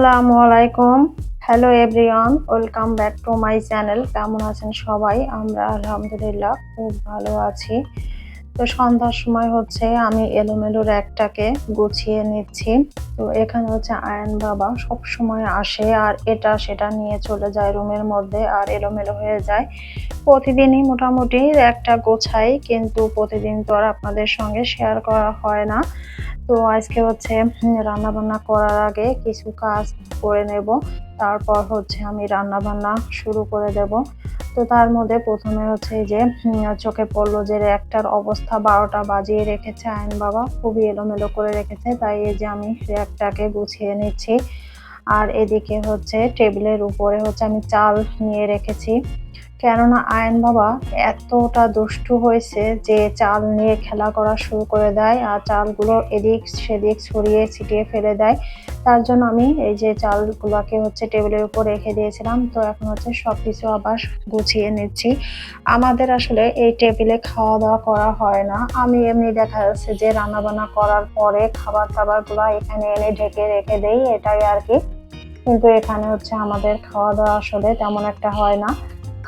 আসসালামু আলাইকুম। Hello everyone welcome back to my channel কেমন আছেন সবাই? আমরা আলহামদুলিল্লাহ খুব ভালো আছি। তো সন্ধ্যার সময় হচ্ছে আমি এলোমেলো র্যাকটাকে গুছিয়ে নিচ্ছি। তো এখানে হচ্ছে আয়ন বাবা সব সময় আসে আর এটা সেটা নিয়ে চলে যায় রুমের মধ্যে আর এলোমেলো হয়ে যায়। প্রতিদিনই মোটামুটি র্যাকটা গোছাই, কিন্তু প্রতিদিন তো আর আপনাদের সঙ্গে শেয়ার করা হয় না। তো আজকে হচ্ছে রান্না বান্না করার আগে কিছু কাজ করে নেব। তারপর হচ্ছে আমি রান্না বান্না শুরু করে দেব। তো তার মধ্যে প্রথমে হচ্ছে যে চোখে পড়ল যে র্যাকটার অবস্থা বারোটা বাজিয়ে রেখেছে আইন বাবা, খুবই এলোমেলো করে রেখেছে। তাই এই যে আমি র্যাকটাকে গুছিয়ে নিচ্ছি। আর এদিকে হচ্ছে টেবিলের উপরে হচ্ছে আমি চাল নিয়ে রেখেছি। কেননা আয়ন বাবা এতটা দুষ্টু হয়েছে যে চাল নিয়ে খেলা করা শুরু করে দেয় আর চালগুলো এদিক সেদিক ছড়িয়ে ছিটিয়ে ফেলে দেয়। তার জন্য আমি এই যে চালগুলোকে হচ্ছে টেবিলের উপর রেখে দিয়েছিলাম। তো এখন হচ্ছে সব কিছু আবার গুছিয়ে নিচ্ছি। আমাদের আসলে এই টেবিলে খাওয়া দাওয়া করা হয় না। আমি এমনি দেখা যাচ্ছে যে রান্না বান্না করার পরে খাবার টাবারগুলো এখানে এনে ঢেকে রেখে দেই, এটাই আর কি। কিন্তু এখানে হচ্ছে আমাদের খাওয়া দাওয়া আসলে তেমন একটা হয় না।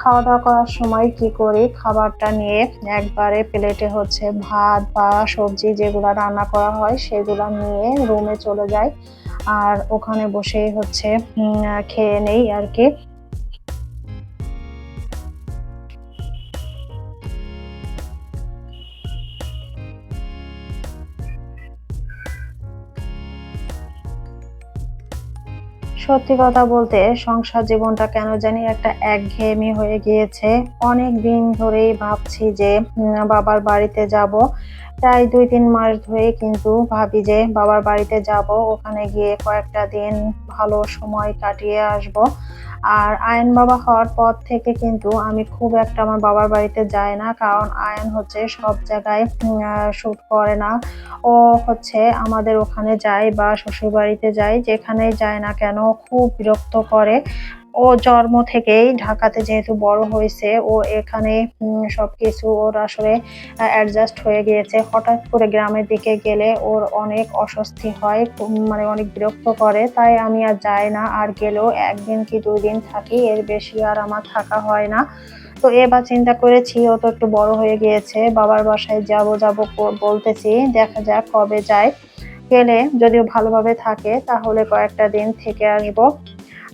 খাওয়া দাওয়া করার সময় কি করি? খাবারটা নিয়ে একবারে প্লেটে হচ্ছে ভাত বা সবজি যেগুলো রান্না করা হয়, সেগুলো নিয়ে রুমে চলে যাই। আর ওখানে বসেই হচ্ছে খেয়ে নেই আর কি। সত্যি কথা বলতে সংসার জীবনটা কেন জানি একটা একঘেয়েমি হয়ে গিয়েছে। অনেক দিন ধরেই ভাবছি যে বাবার বাড়িতে যাব। প্রায় দুই তিন মাস ধরে কিন্তু ভাবি যে, বাবার বাড়িতে যাব। ওখানে গিয়ে কয়েকটা দিন ভালো সময় কাটিয়ে আসব। আর আয়ন বাবা হওয়ার পর থেকে কিন্তু আমি খুব একটা আমার বাবার বাড়িতে যাই না, কারণ আয়ন হচ্ছে সব জায়গায় শ্যুট করে না। ও হচ্ছে আমাদের ওখানে যায় বা শ্বশুর বাড়িতে যায়, যেখানেই যায় না কেন খুব বিরক্ত করে। ও জন্ম থেকেই ঢাকাতে যেহেতু বড় হয়েছে ও এখানে উম, সবকিছু ওর আসলে অ্যাডজাস্ট হয়ে গিয়েছে। হঠাৎ করে গ্রামের দিকে গেলে ওর অনেক অস্বস্তি হয় মানে অনেক বিরক্ত করে। তাই আমি আর যাই না আর গেলেও একদিন কি দুই দিন থাকি এর বেশি আর আমার থাকা হয় না। তো এবার চিন্তা করেছি ও তো একটু বড় হয়ে গিয়েছে বাবার বাসায় যাব যাব বলতেছি দেখা যাক কবে যায়। গেলে যদিও ভালোভাবে থাকে তাহলে কয়েকটা দিন থেকে আসব।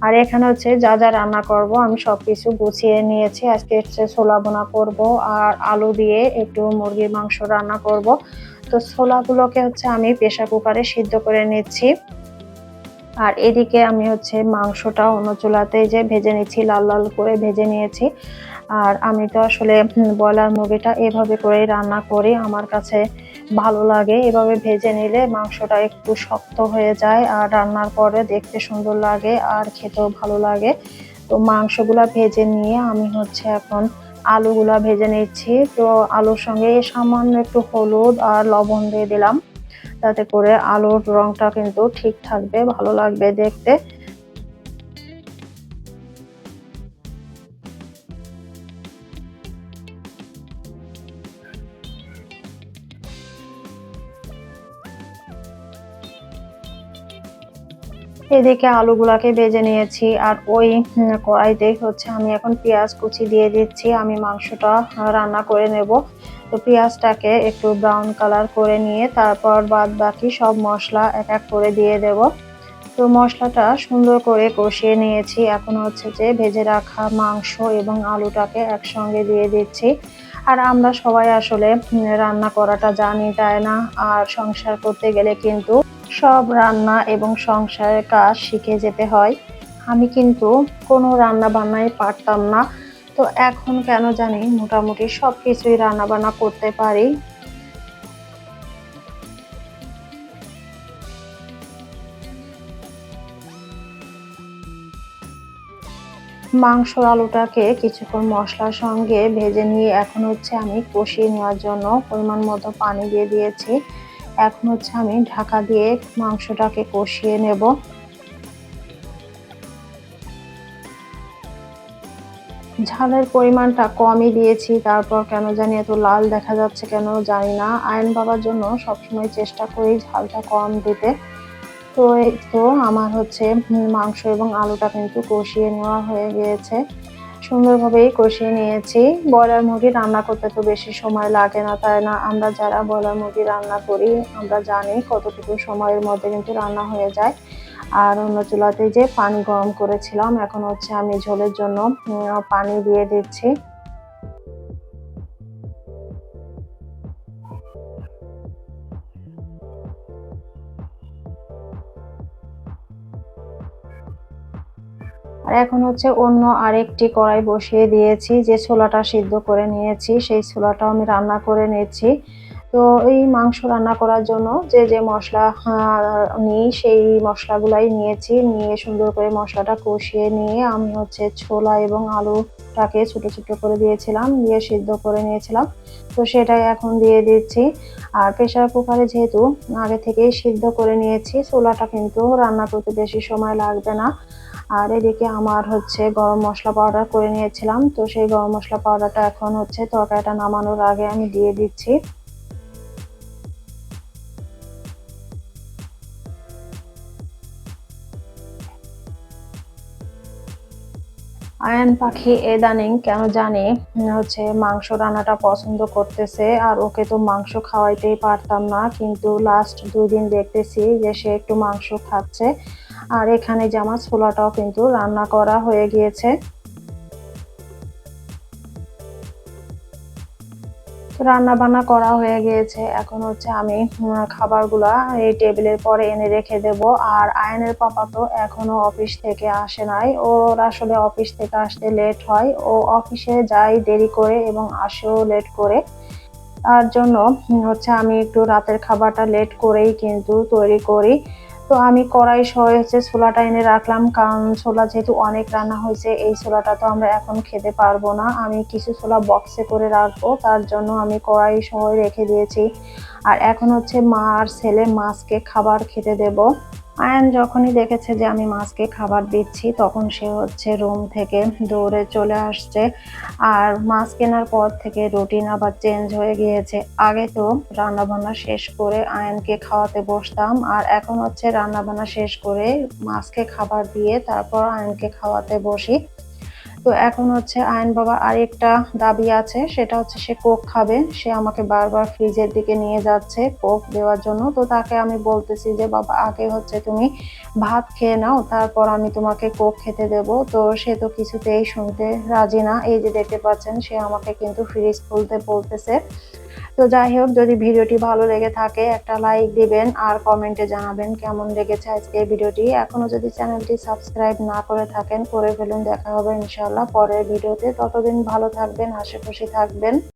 আর এখানে হচ্ছে যা যা রান্না করব, আমি সব কিছু গুছিয়ে নিয়েছি। আজকে হচ্ছে ছোলা বোনা করব আর আলু দিয়ে একটু মুরগির মাংস রান্না করব। তো ছোলাগুলোকে হচ্ছে আমি প্রেসার কুকারে সিদ্ধ করে নিচ্ছি। আর এদিকে আমি হচ্ছে মাংসটা অন্য চুলাতে যে ভেজে নিচ্ছি, লাল লাল করে ভেজে নিয়েছি। আর আমি তো আসলে ব্রয়লার মুরগিটা এভাবে করেই রান্না করি। আমার কাছে ভালো লাগে। এভাবে ভেজে নিলে মাংসটা একটু শক্ত হয়ে যায় আর রান্নার পরে দেখতে সুন্দর লাগে আর খেতেও ভালো লাগে। তো মাংসগুলা ভেজে নিয়ে আমি হচ্ছে এখন আলুগুলা ভেজে নিচ্ছি। তো আলুর সঙ্গে সামান্য একটু হলুদ আর লবণ দিয়ে দিলাম। তাতে করে আলুর রংটা কিন্তু ঠিক থাকবে, ভালো লাগবে দেখতে। এদিকে আলুগুলাকে ভেজে নিয়েছি আর ওই উম, কড়াইতেই হচ্ছে আমি এখন পেঁয়াজ কুচি দিয়ে দিচ্ছি। আমি মাংসটা রান্না করে নেব। তো পেঁয়াজটাকে একটু ব্রাউন কালার করে নিয়ে তারপর বাদ বাকি সব মশলা এক এক করে দিয়ে দেব। তো মশলাটা সুন্দর করে কষিয়ে নিয়েছি। এখন হচ্ছে যে ভেজে রাখা মাংস এবং আলুটাকে একসঙ্গে দিয়ে দিচ্ছি। আর আমরা সবাই আসলে রান্না করাটা জানি তাই না? আর সংসার করতে গেলে কিন্তু সব রান্না এবং সংসারের কাজ শিখে যেতে হয়। আমি কিন্তু কোনো রান্না বান্নাই পারতাম না। তো এখন কেন জানি মোটামুটি সব কিছুই রান্না বান্না করতে পারি। মাংস আলুটাকে কিছুক্ষণ মশলার সঙ্গে ভেজে নিয়ে এখন হচ্ছে আমি কষিয়ে নেওয়ার জন্য পরিমাণ মতো পানি দিয়ে দিয়েছি। এখন হচ্ছে আমি ঢাকা দিয়ে মাংসটাকে কষিয়ে নেব। ঝালের পরিমাণটা কমই দিয়েছি, তারপর কেন জানি এত লাল দেখা যাচ্ছে কেন জানি না। আয়ন বাবার জন্য সবসময় চেষ্টা করি ঝালটা কম দিতে। তো এই তো আমার হচ্ছে মাংস এবং আলুটা কিন্তু কষিয়ে নেওয়া হয়ে গিয়েছে। সুন্দরভাবেই কষিয়ে নিয়েছি। ব্রয়লার মুরগি রান্না করতে তো বেশি সময় লাগে না, তাই না? আমরা যারা ব্রয়লার মুরগি রান্না করি, আমরা জানি কতটুকু সময়ের মধ্যে কিন্তু রান্না হয়ে যায়। আর অন্য চুলাতে যে পানি গরম করেছিলাম, এখন হচ্ছে আমি ঝোলের জন্য পানি দিয়ে দিচ্ছি। আর এখন হচ্ছে অন্য আরেকটি কড়াই বসিয়ে দিয়েছি, যে ছোলাটা সিদ্ধ করে নিয়েছি, সেই ছোলাটাও আমি রান্না করে নিয়েছি। তো এই মাংস রান্না করার জন্য যে যে মশলা নিই, সেই মশলাগুলাই নিয়েছি। নিয়ে সুন্দর করে মশলাটা কষিয়ে নিয়ে আমি হচ্ছে ছোলা এবং আলুটাকে ছোট ছোট করে দিয়েছিলাম, দিয়ে সিদ্ধ করে নিয়েছিলাম। তো সেটাই এখন দিয়ে দিচ্ছি। আর প্রেসার কুকারে যেহেতু আগে থেকেই সিদ্ধ করে নিয়েছি, ছোলাটা কিন্তু রান্না করতে বেশি সময় লাগবে না। আর এদিকে আমার হচ্ছে গরম মশলা পাউডার করে নিয়েছিলাম। তো সেই গরম মশলা পাউডারটা এখন হচ্ছে তরকারিটা নামানোর আগে আমি দিয়ে দিচ্ছি। আয়ান পাখি এদানিং কেন জানি হচ্ছে মাংস রান্নাটা পছন্দ করতেছে আর ওকে তো মাংস খাওয়াইতেই পারতাম না। কিন্তু লাস্ট দুই দিন দেখতেছি যে সে একটু মাংস খাচ্ছে। আর এখানে জামা ছোলাটাও কিন্তু রান্না করা হয়ে গিয়েছে। রান্না বান্না করা হয়ে গিয়েছে। এখন হচ্ছে আমি খাবারগুলা এই টেবিলের পরে এনে রেখে দেব। আর আয়নের পাপা তো এখনও অফিস থেকে আসে নাই। ওর আসলে অফিস থেকে আসতে লেট হয়। ও অফিসে যায় দেরি করে এবং আসেও লেট করে। তার জন্য হচ্ছে আমি একটু রাতের খাবারটা লেট করেই কিন্তু তৈরি করি। তো আমি কড়াই সহ হচ্ছে ছোলাটা এনে রাখলাম, কারণ ছোলা যেহেতু অনেক রান্না হয়েছে, এই ছোলাটা তো আমরা এখন খেতে পারব না। আমি কিছু ছোলা বক্সে করে রাখব, তার জন্য আমি কড়াই সহ রেখে দিয়েছি। আর এখন হচ্ছে মা আর ছেলে মাছকে খাবার খেতে দেব। আয়ান যখনই দেখেছে যে আমি মাছকে খাবার দিচ্ছি, তখন সে হচ্ছে রুম থেকে দৌড়ে চলে আসছে। আর মাছ কেনার পর থেকে রুটিন আবার চেঞ্জ হয়ে গিয়েছে। আগে তো রান্নাবান্না শেষ করে আয়নকে খাওয়াতে বসতাম, আর এখন হচ্ছে রান্নাবান্না শেষ করে মাছকে খাবার দিয়ে তারপর আয়নকে খাওয়াতে বসি। তো এখন হচ্ছে আয়ন বাবা আরেকটা দাবি আছে, সেটা হচ্ছে সে কোক খাবে, সে আমাকে বারবার ফ্রিজের দিকে নিয়ে যাচ্ছে কোক দেওয়ার জন্য। তো তাকে আমি বলতেছি যে, বাবা, আগে হচ্ছে তুমি ভাত খেয়ে নাও, তারপর আমি তোমাকে কোক খেতে দেব। তো সে তো কিছুতেই শুনতে রাজি না। এই যে দেখতে পাচ্ছেন, সে আমাকে কিন্তু ফ্রিজ খুলতে বলতেছে। তো যাই হোক, যদি ভিডিওটি ভালো লেগে থাকে, একটা লাইক দিবেন আর কমেন্টে জানাবেন কেমন লেগেছে আজকে ভিডিওটি। এখনও যদি চ্যানেলটি সাবস্ক্রাইব না করে থাকেন, করে ফেলুন। দেখা হবে ইনশাল্লাহ পরের ভিডিওতে। ততদিন ভালো থাকবেন হাসি খুশি থাকবেন।